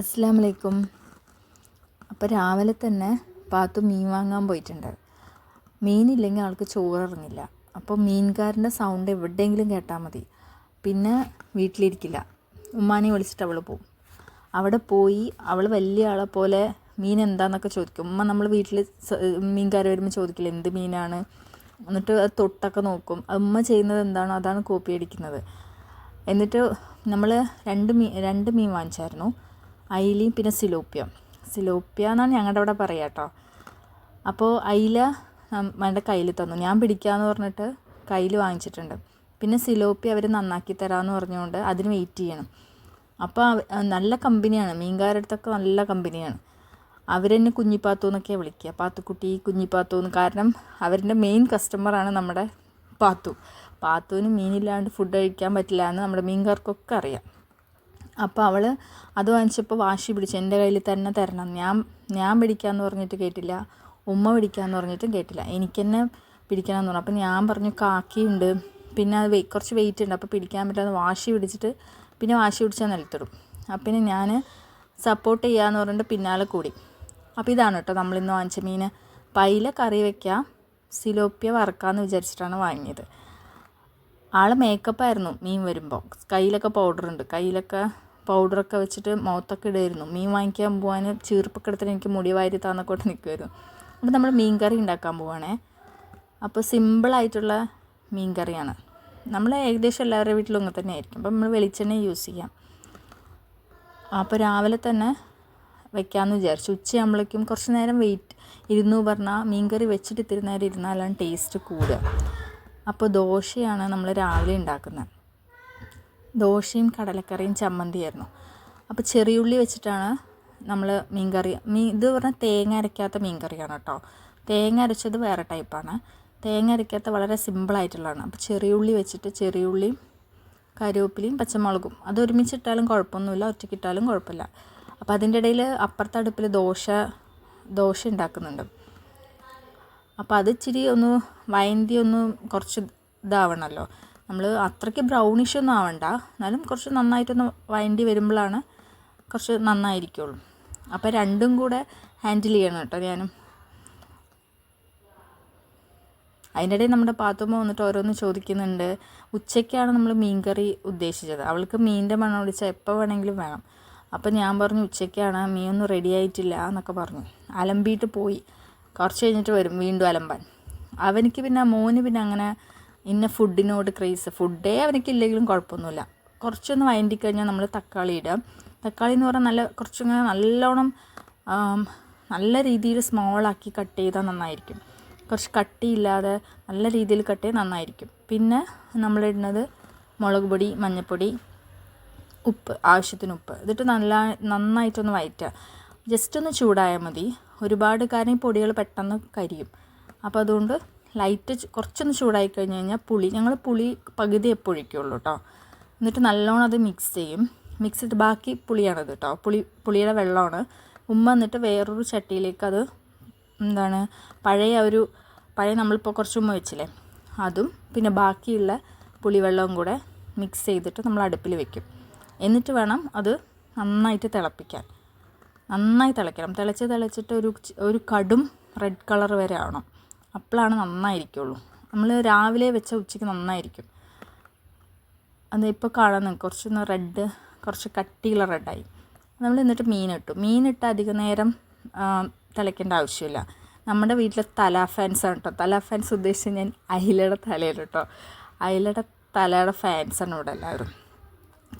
അസ്സാം വലൈക്കും അപ്പോൾ രാവിലെ തന്നെ പാത്തു മീൻ വാങ്ങാൻ പോയിട്ടുണ്ട്. മീനില്ലെങ്കിൽ ആൾക്ക് ചോറ് ഇറങ്ങില്ല അപ്പോൾ മീൻകാരന്റെ സൗണ്ട് എവിടെയെങ്കിലും കേട്ടാൽ മതി. പിന്നെ വീട്ടിലിരിക്കില്ല. ഉമ്മാനെ വിളിച്ചിട്ട് അവൾ പോവും. അവിടെ പോയി അവൾ വലിയ ആളെ പോലെ മീൻ എന്താണെന്നൊക്കെ ചോദിക്കും. ഉമ്മ നമ്മൾ വീട്ടിൽ മീൻകാർ വരുമ്പോൾ ചോദിക്കില്ല എന്ത് മീനാണ്? എന്നിട്ട് അത് തൊട്ടൊക്കെ നോക്കും. ഉമ്മ ചെയ്യുന്നത് എന്താണോ അതാണ് കോപ്പി അടിക്കുന്നത്. എന്നിട്ട് നമ്മൾ രണ്ട് മീൻ രണ്ട് മീൻ വാങ്ങിച്ചായിരുന്നു. അയിലയും പിന്നെ സിലോപ്പിയ. സിലോപ്പിയ എന്നാണ് ഞങ്ങളുടെ അവിടെ പറയുക കേട്ടോ. അപ്പോൾ അയില വേണ്ട കയ്യിൽ തന്നു. ഞാൻ പിടിക്കാമെന്ന് പറഞ്ഞിട്ട് കയ്യിൽ വാങ്ങിച്ചിട്ടുണ്ട്. പിന്നെ സിലോപ്പി അവർ നന്നാക്കി തരാമെന്ന് പറഞ്ഞുകൊണ്ട് അതിന് വെയിറ്റ് ചെയ്യണം. അപ്പോൾ നല്ല കമ്പനിയാണ്. മീൻകാരടുത്തൊക്കെ നല്ല കമ്പനിയാണ്. അവരെന്നെ കുഞ്ഞിപ്പാത്തു എന്നൊക്കെയാണ് വിളിക്കുക. പാത്തുക്കുട്ടി കുഞ്ഞിപ്പാത്തു എന്ന്. കാരണം അവരുടെ മെയിൻ കസ്റ്റമറാണ് നമ്മുടെ പാത്തു. പാത്തുവിന് മീനില്ലാണ്ട് ഫുഡ് കഴിക്കാൻ പറ്റില്ല എന്ന് നമ്മുടെ മീൻകാർക്കൊക്കെ അറിയാം. അപ്പോൾ അവൾ അത് വാങ്ങിച്ചപ്പോൾ വാശി പിടിച്ചു എന്റെ കയ്യിൽ തന്നെ തരണം. ഞാൻ ഞാൻ പിടിക്കാമെന്ന് പറഞ്ഞിട്ട് കേട്ടില്ല. ഉമ്മ പിടിക്കാമെന്ന് പറഞ്ഞിട്ടും കേട്ടില്ല. എനിക്ക് തന്നെ പിടിക്കണം എന്ന് പറഞ്ഞു. അപ്പോൾ ഞാൻ പറഞ്ഞു കാക്കിയുണ്ട്. പിന്നെ അത് കുറച്ച് വെയിറ്റ് ഉണ്ട്. അപ്പോൾ പിടിക്കാൻ പറ്റാതെ വാശി പിടിച്ചിട്ട് പിന്നെ വാശി പിടിച്ചാൽ നിലത്തിടും. അപ്പം പിന്നെ ഞാൻ സപ്പോർട്ട് ചെയ്യാമെന്ന് പറഞ്ഞിട്ട് പിന്നാലെ കൂടി. അപ്പോൾ ഇതാണ് കേട്ടോ നമ്മളിന്ന് വാങ്ങിച്ച മീൻ പൈല കറി വെക്കാം സിലോപ്പിയ വറക്കാമെന്ന് വിചാരിച്ചിട്ടാണ് വാങ്ങിയത്. ആൾ മേക്കപ്പായിരുന്നു മീൻ വരുമ്പോൾ കയ്യിലൊക്കെ പൗഡർ ഉണ്ട്. കയ്യിലൊക്കെ പൗഡറൊക്കെ വെച്ചിട്ട് മുഖത്തൊക്കെ ഇടുമായിരുന്നു മീൻ വാങ്ങിക്കാൻ പോകാൻ ചീർപ്പൊക്കെ എടുത്തിട്ട് എനിക്ക് മുടി വാരി താന്നക്കോട്ട് നിൽക്കുമായിരുന്നു അപ്പോൾ നമ്മൾ മീൻ കറി ഉണ്ടാക്കാൻ പോവാണേ. അപ്പോൾ സിമ്പിളായിട്ടുള്ള മീൻ കറിയാണ് നമ്മൾ ഏകദേശം എല്ലാവരുടെ വീട്ടിലും ഒന്ന് തന്നെ ആയിരിക്കും അപ്പോൾ നമ്മൾ വെളിച്ചെണ്ണ യൂസ് ചെയ്യാം. അപ്പോൾ രാവിലെ തന്നെ വെക്കാമെന്ന് വിചാരിച്ചു. ഉച്ചയാകുമ്പോഴേക്കും കുറച്ച് നേരം വെയിറ്റ് ഇരുന്നു പറഞ്ഞാൽ മീൻകറി വെച്ചിട്ട് ഇത്തിരി നേരം ഇരുന്നാലാണ് ടേസ്റ്റ് കൂടുക. അപ്പോൾ ദോശയാണ് നമ്മൾ രാവിലെ ഉണ്ടാക്കുന്നത്. ദോശയും കടലക്കറിയും ചമ്മന്തിയായിരുന്നു. അപ്പോൾ ചെറിയുള്ളി വെച്ചിട്ടാണ് നമ്മൾ മീൻകറി മീൻ ഇത് പറഞ്ഞാൽ തേങ്ങ അരയ്ക്കാത്ത മീൻകറിയാണ് കേട്ടോ. തേങ്ങ അരച്ചത് വേറെ ടൈപ്പാണ്. തേങ്ങ അരയ്ക്കാത്ത വളരെ സിമ്പിളായിട്ടുള്ളതാണ് അപ്പോൾ ചെറിയുള്ളി വെച്ചിട്ട് ചെറിയുള്ളിയും കറിവേപ്പിലയും പച്ചമുളകും അത് ഒരുമിച്ചിട്ടാലും കുഴപ്പമൊന്നുമില്ല ഒറ്റയ്ക്കിട്ടാലും കുഴപ്പമില്ല. അപ്പോൾ അതിന്റെ ഇടയിൽ അപ്പുറത്തെ അടുപ്പിൽ ദോശ ദോശ ഉണ്ടാക്കുന്നുണ്ട്. അപ്പോൾ അത് ഇച്ചിരി ഒന്ന് വയന്തി ഒന്ന് കുറച്ച് ഇതാവണമല്ലോ. നമ്മൾ അത്രയ്ക്ക് ബ്രൗണിഷ് ഒന്നും ആവണ്ട. എന്നാലും കുറച്ച് നന്നായിട്ടൊന്ന് വയണ്ടി വരുമ്പോഴാണ് കുറച്ച് നന്നായിരിക്കുള്ളൂ. അപ്പോൾ രണ്ടും കൂടെ ഹാൻഡിൽ ചെയ്യണം കേട്ടോ ഞാനും. അതിന്റെ ഇടയിൽ നമ്മുടെ പാത്തുമ്മ വന്നിട്ട് ഓരോന്ന് ചോദിക്കുന്നുണ്ട്. ഉച്ചയ്ക്കാണ് നമ്മൾ മീൻകറി ഉദ്ദേശിച്ചത്. അവൾക്ക് മീനിന്റെ മണം ഒഴിച്ചാൽ എപ്പോൾ വേണമെങ്കിലും വേണം. അപ്പോൾ ഞാൻ പറഞ്ഞു ഉച്ചയ്ക്കാണ് മീനൊന്നും റെഡി ആയിട്ടില്ല എന്നൊക്കെ പറഞ്ഞു. അലമ്പിയിട്ട് പോയി. കുറച്ച് കഴിഞ്ഞിട്ട് വരും വീണ്ടും അലമ്പാൻ. അവനിക്ക് പിന്നെ മോന് പിന്നെ അങ്ങനെ ഇന്ന ഫുഡിനോട് ക്രേസ് ഫുഡേ അവനക്കില്ലെങ്കിലും കുഴപ്പമൊന്നുമില്ല. കുറച്ചൊന്ന് വഴണ്ടി കഴിഞ്ഞാൽ നമ്മൾ തക്കാളി ഇടുക. തക്കാളി എന്ന് പറഞ്ഞാൽ നല്ല കുറച്ചിങ്ങനെ നല്ലോണം നല്ല രീതിയിൽ സ്മോളാക്കി കട്ട് ചെയ്താൽ നന്നായിരിക്കും. കുറച്ച് കട്ടിയില്ലാതെ നല്ല രീതിയിൽ കട്ട് ചെയ്താൽ നന്നായിരിക്കും. പിന്നെ നമ്മളിടുന്നത് മുളക് പൊടി മഞ്ഞൾപ്പൊടി ഉപ്പ് ആവശ്യത്തിന് ഉപ്പ്. എന്നിട്ട് നല്ല നന്നായിട്ടൊന്ന് വയറ്റുക. ജസ്റ്റ് ഒന്ന് ചൂടായാൽ മതി. ഒരുപാട് കാര്യം പൊടികൾ പെട്ടെന്ന് കരിയും. അപ്പോൾ അതുകൊണ്ട് ലൈറ്റ് കുറച്ചൊന്ന് ചൂടായി കഴിഞ്ഞ് കഴിഞ്ഞാൽ പുളി ഞങ്ങൾ പുളി പകുതി എപ്പോൾ കേട്ടോ എന്നിട്ട് നല്ലോണം അത് മിക്സ് ചെയ്യും. മിക്സ് ചെയ്ത് ബാക്കി പുളിയാണത് കേട്ടോ പുളി പുളിയുടെ വെള്ളമാണ്. ഉമ്മ എന്നിട്ട് വേറൊരു ചട്ടിയിലേക്ക് അത് എന്താണ് പഴയ ഒരു പഴയ നമ്മളിപ്പോൾ കുറച്ച് ഉമ്മ വെച്ചില്ലേ അതും പിന്നെ ബാക്കിയുള്ള പുളിവെള്ളവും കൂടെ മിക്സ് ചെയ്തിട്ട് നമ്മൾ അടുപ്പിൽ വെക്കും. എന്നിട്ട് വേണം അത് നന്നായിട്ട് തിളപ്പിക്കാൻ. നന്നായി തിളയ്ക്കണം. തിളച്ച് തിളച്ചിട്ട് ഒരു ഒരു കടും റെഡ് കളർ വരെ ആവണം. അപ്പോഴാണ് നന്നായിരിക്കുള്ളൂ. നമ്മൾ രാവിലെ വെച്ച ഉച്ചയ്ക്ക് നന്നായിരിക്കും. അത് ഇപ്പോൾ കാണാൻ കുറച്ചൊന്ന് റെഡ് കുറച്ച് കട്ടിയുള്ള റെഡായി. നമ്മൾ എന്നിട്ട് മീനിട്ടു മീനിട്ട് അധിക നേരം തിളയ്ക്കേണ്ട ആവശ്യമില്ല. നമ്മുടെ വീട്ടിലെ തല ഫാൻസ് ആണ് കേട്ടോ തല ഫാൻസ് ഉദ്ദേശിച്ച് ഞാൻ അയിലയുടെ തലയിൽ കേട്ടോ അയിലയുടെ തലയുടെ ഫാൻസാണ് ഇവിടെ എല്ലാവരും.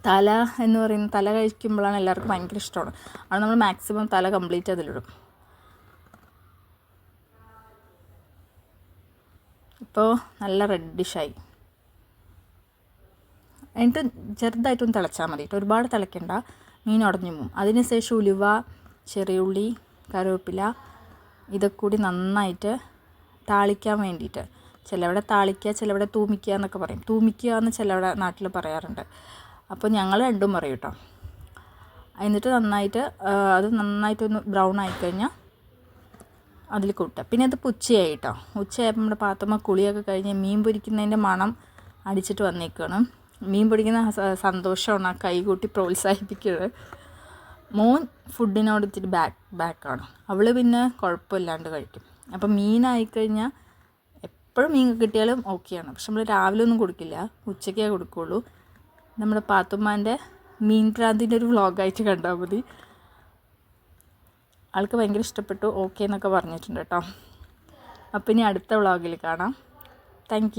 തല എന്ന് പറയുന്ന തല കഴിക്കുമ്പോഴാണ് എല്ലാവർക്കും ഭയങ്കര ഇഷ്ടമാണ്. അത് നമ്മൾ മാക്സിമം തല കംപ്ലീറ്റ് അതിലിടും ഇപ്പോൾ നല്ല റെഡിഷായി എന്നിട്ട് ചെറുതായിട്ടൊന്ന് തിളച്ചാൽ മതി കേട്ടോ. ഒരുപാട് തിളയ്ക്കണ്ട മീൻ ഉടഞ്ഞു പോകും അതിനുശേഷം ഉലുവ ചെറിയുള്ളി കറിവേപ്പില ഇതൊക്കെ കൂടി നന്നായിട്ട് താളിക്കാൻ വേണ്ടിയിട്ട്. ചിലവിടെ താളിക്കുക ചിലവിടെ തൂമിക്കുക എന്നൊക്കെ പറയും. തൂമിക്കുക എന്ന് ചിലവിടെ നാട്ടിൽ പറയാറുണ്ട്. അപ്പോൾ ഞങ്ങൾ രണ്ടും പറയും കേട്ടോ. എന്നിട്ട് നന്നായിട്ട് അത് നന്നായിട്ടൊന്ന് ബ്രൗൺ ആയിക്കഴിഞ്ഞാൽ അതിൽ കൂട്ടുക. പിന്നെ അത് ഉച്ചയായി കേട്ടോ ഉച്ചയായപ്പോൾ നമ്മുടെ പാത്തമ്മ കുളിയൊക്കെ കഴിഞ്ഞ് മീൻ പൊരിക്കുന്നതിന്റെ മണം അടിച്ചിട്ട് വന്നേക്കാണ്. മീൻ പൊരിക്കുന്ന സ- സന്തോഷമാണ് ആ കൈ കൂട്ടി പ്രോത്സാഹിപ്പിക്കുന്നത്. മോൻ ഫുഡിനോട് ഇത്തിരി ബാക്ക് ബാക്കാണ് അവൾ പിന്നെ കുഴപ്പമില്ലാണ്ട് കഴിക്കും. അപ്പം മീനായിക്കഴിഞ്ഞാൽ എപ്പോഴും മീൻ കിട്ടിയാലും ഓക്കെയാണ് പക്ഷെ നമ്മൾ രാവിലെ ഒന്നും കൊടുക്കില്ല. ഉച്ചയ്ക്കേ കൊടുക്കുകയുള്ളൂ നമ്മുടെ പാത്തുമ്മാന്റെ മീൻ പ്രാന്തിന്റെ ഒരു വ്ളോഗായിട്ട് കണ്ടാൽ മതി. ആൾക്ക് ഭയങ്കര ഇഷ്ടപ്പെട്ടു. ഓക്കെ എന്നൊക്കെ പറഞ്ഞിട്ടുണ്ട് കേട്ടോ. അപ്പം ഇനി അടുത്ത വ്ളോഗിൽ കാണാം. താങ്ക്